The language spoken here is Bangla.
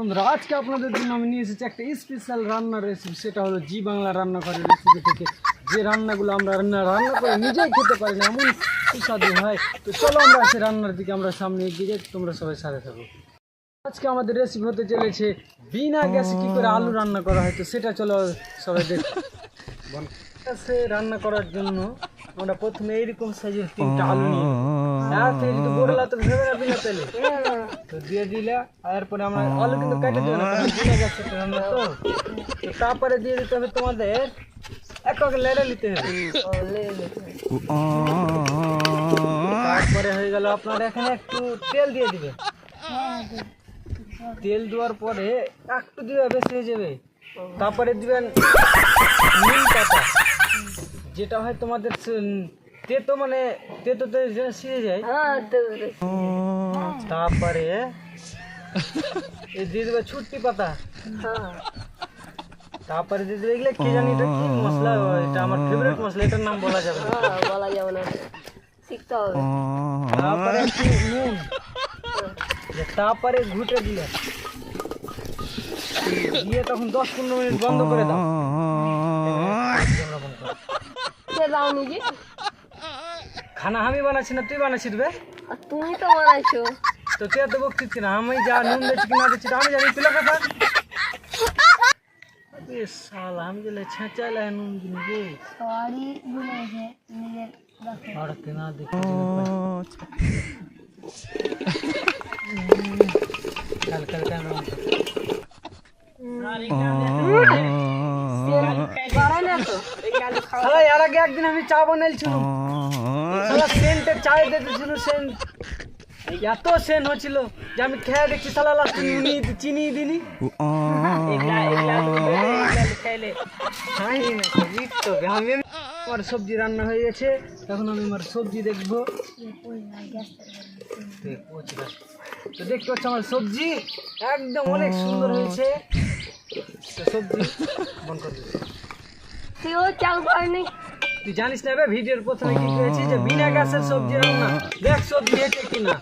বন্ধুরা আজকে আপনাদের জন্য আমি নিয়ে এসেছি একটা স্পেশাল রান্নার রেসিপি সেটা হলো জি বাংলা রান্না রান্নাঘরের রেসিপি থেকে। যে রান্নাগুলো আমরা রান্না রান্না করে নিজেই খেতে পারি না এমন সুস্বাদু হয়। তো চলো আমরা সে রান্নার দিকে আমরা সামনে এগিয়ে যাই তোমরা সবাই সাথে থাকো। আজকে আমাদের রেসিপি হতে চলেছে বিনা গ্যাসে কি করে আলু রান্না করা হয় তো সেটা চলো সবাই দেখ। গ্যাসে রান্না করার জন্য আমরা প্রথমে এইরকম সাইজের তিনটা আলু নিয়ে আর তুই যদি বড়লা তো ভেবে না তো দিয়ে দিলে আর এরপরে আমরা আলু কিন্তু কেটে দেবো না কারণ বিনা গ্যাসে তো। তারপরে দিয়ে দিতে হবে তোমাদের লেড়ে নিতে হবে। তারপরে হয়ে গেল আপনার এখানে একটু তেল দিয়ে দিবে তেল দেওয়ার পরে একটু দিবে বেশি হয়ে যাবে। তারপরে দিবেন নিম পাতা। যেটা হয় তোমাদের তেতো মানে তেতোতে যে সিরে যায়। তারপরে এই দিয়ে দেবে ছুট্টি পাতা। তারপরে দিয়ে দেবে এগুলো কি জানি এটা কি মশলা এটা আমার ফেভারিট মশলা এটার নাম বলা যাবে না। বলা যাবে না। শিখতে হবে। তারপরে একটু নুন। তারপরে ঘুটে দিলে দিয়ে তখন দশ পনেরো মিনিট বন্ধ করে দাও। কে দাও নিজে খানা আমি বানাচ্ছি না তুই বানাচ্ছিস বে আর তুমি তো বানাইছো তো তুই এত বকছিস না আমি যা নুন দিচ্ছি কি না দিচ্ছি তা আমি জানি তুই কথা এ শালা আমি গেলে ছেঁচাইলা নুন কিনি রে সরি বলেছে নিজের দেখো আর তে না দেখি কাল কাল কাল বাড়াই না তো একদিন আমি চা বানাইছিলাম শালা, সেন্টের চায় দিতেছিল সেন্ট। এত সেন্ট হচ্ছিল যে আমি খেয়ে দেখছি, শালা চিনি চিনি দিনি আমার সবজি রান্না হয়ে গেছে। তখন আমি আমার সবজি দেখব। তো দেখতে পাচ্ছ আমার সবজি একদম অনেক সুন্দর হয়েছে। সবজি বন করে দিচ্ছি। তুই ও চাল করেনি তুই জানিস না এবার ভিডিওর প্রথমে কি করেছি যে বিনা গাছের সবজি রান্না। দেখ সবজি হয়েছে কিনা।